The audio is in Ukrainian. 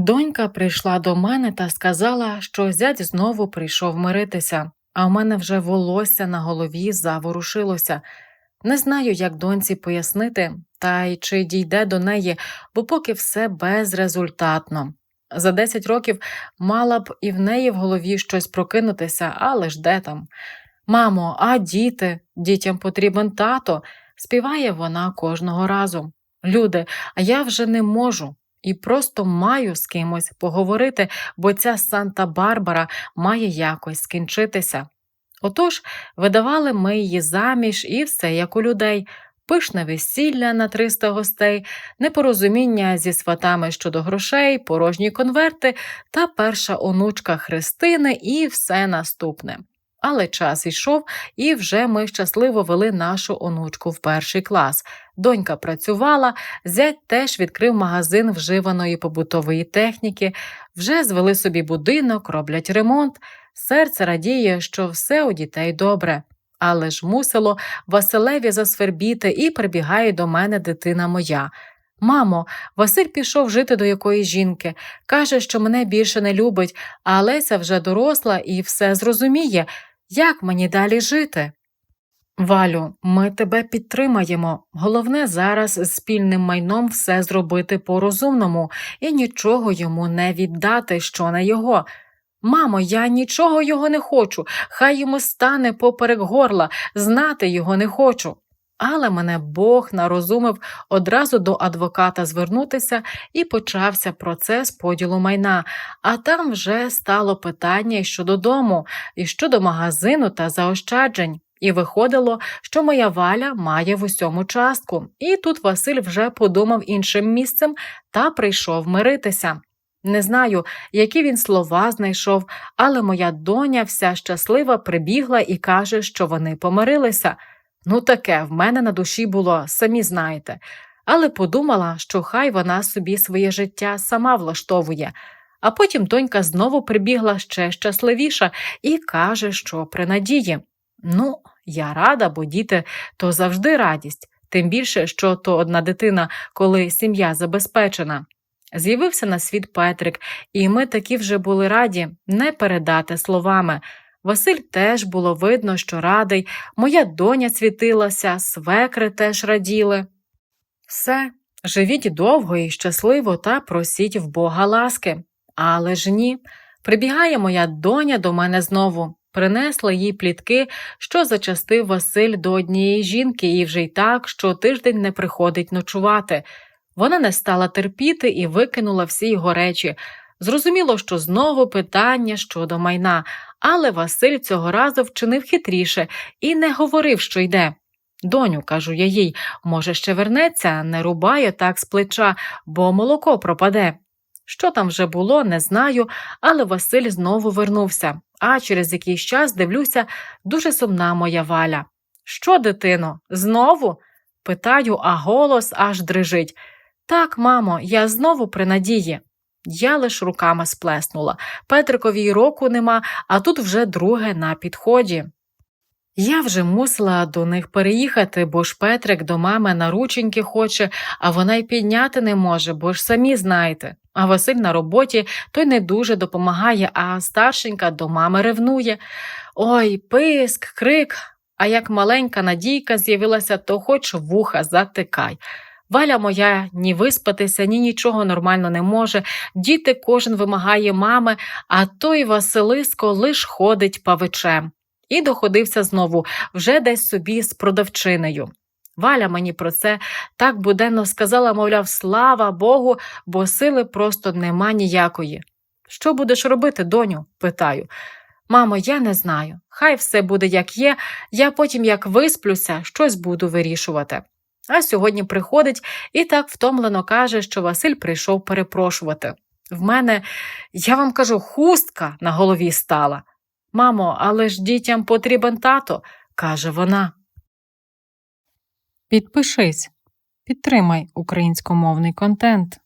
Донька прийшла до мене та сказала, що зять знову прийшов миритися, а в мене вже волосся на голові заворушилося. Не знаю, як доньці пояснити, та й чи дійде до неї, бо поки все безрезультатно. За 10 років мала б і в неї в голові щось прокинутися, але ж де там. Мамо, а діти, дітям потрібен тато, співає вона кожного разу. Люди, а я вже не можу і просто маю з кимось поговорити, бо ця Санта-Барбара має якось скінчитися. Отож, видавали ми її заміж і все як у людей. Пишне весілля на 300 гостей, непорозуміння зі сватами щодо грошей, порожні конверти та перша онучка Христини і все наступне. Але час йшов, і вже ми щасливо вели нашу онучку в перший клас. Донька працювала, зять теж відкрив магазин вживаної побутової техніки, вже звели собі будинок, роблять ремонт. Серце радіє, що все у дітей добре. Але ж мусило Василеві засвербіти і прибігає до мене дитина моя. Мамо, Василь пішов жити до якоїсь жінки. Каже, що мене більше не любить, а Леся вже доросла і все зрозуміє. Як мені далі жити? Валю, ми тебе підтримаємо. Головне зараз з спільним майном все зробити по-розумному і нічого йому не віддати, що не його. Мамо, я нічого його не хочу, хай йому стане поперек горла, знати його не хочу. Але мене Бог нарозумив одразу до адвоката звернутися і почався процес поділу майна, а там вже стало питання і щодо дому, і щодо магазину та заощаджень. І виходило, що моя валя має в усьому частку, і тут Василь вже подумав іншим місцем та прийшов миритися. Не знаю, які він слова знайшов, але моя доня вся щаслива прибігла і каже, що вони помирилися. Ну, таке в мене на душі було, самі знаєте, але подумала, що хай вона собі своє життя сама влаштовує. А потім донька знову прибігла ще щасливіша і каже, що при надії. Ну, я рада, бо діти то завжди радість, тим більше, що то одна дитина, коли сім'я забезпечена. З'явився на світ Петрик, і ми такі вже були раді не передати словами. Василь теж було видно, що радий, моя доня світилася, свекри теж раділи. Все, живіть довго і щасливо та просіть в Бога ласки. Але ж ні, прибігає моя доня до мене знову. Принесла їй плітки, що зачастив Василь до однієї жінки, і вже й так, що тиждень не приходить ночувати. Вона не стала терпіти і викинула всі його речі. Зрозуміло, що знову питання щодо майна, але Василь цього разу вчинив хитріше і не говорив, що йде. Доню, кажу я їй, може, ще вернеться, не рубає так з плеча, бо молоко пропаде. Що там вже було, не знаю, але Василь знову вернувся, а через якийсь час дивлюся, дуже сумна моя валя. Що, дитино, знову? Питаю, а голос аж дрижить. Так, мамо, я знову при надії. Я лиш руками сплеснула. Петрикові й року нема, а тут вже друге на підході. Я вже мусила до них переїхати, бо ж Петрик до мами на рученьки хоче, а вона й підняти не може, бо ж самі знаєте. А Василь на роботі той не дуже допомагає, а старшенька до мами ревнує. Ой, писк, крик. А як маленька Надійка з'явилася, то хоч вуха затикай. Валя моя ні виспатися, ні нічого нормально не може, діти кожен вимагає мами, а той Василиско лиш ходить павичем. І доходився знову вже десь собі з продавчинею. Валя мені про це так буденно сказала, мовляв, слава Богу, бо сили просто нема ніякої. Що будеш робити, доню? питаю. Мамо, я не знаю. Хай все буде як є, я потім, як висплюся, щось буду вирішувати. А сьогодні приходить і так втомлено каже, що Василь прийшов перепрошувати. В мене, я вам кажу, хустка на голові стала. Мамо, але ж дітям потрібен тато, каже вона. Підпишись, підтримай українськомовний контент.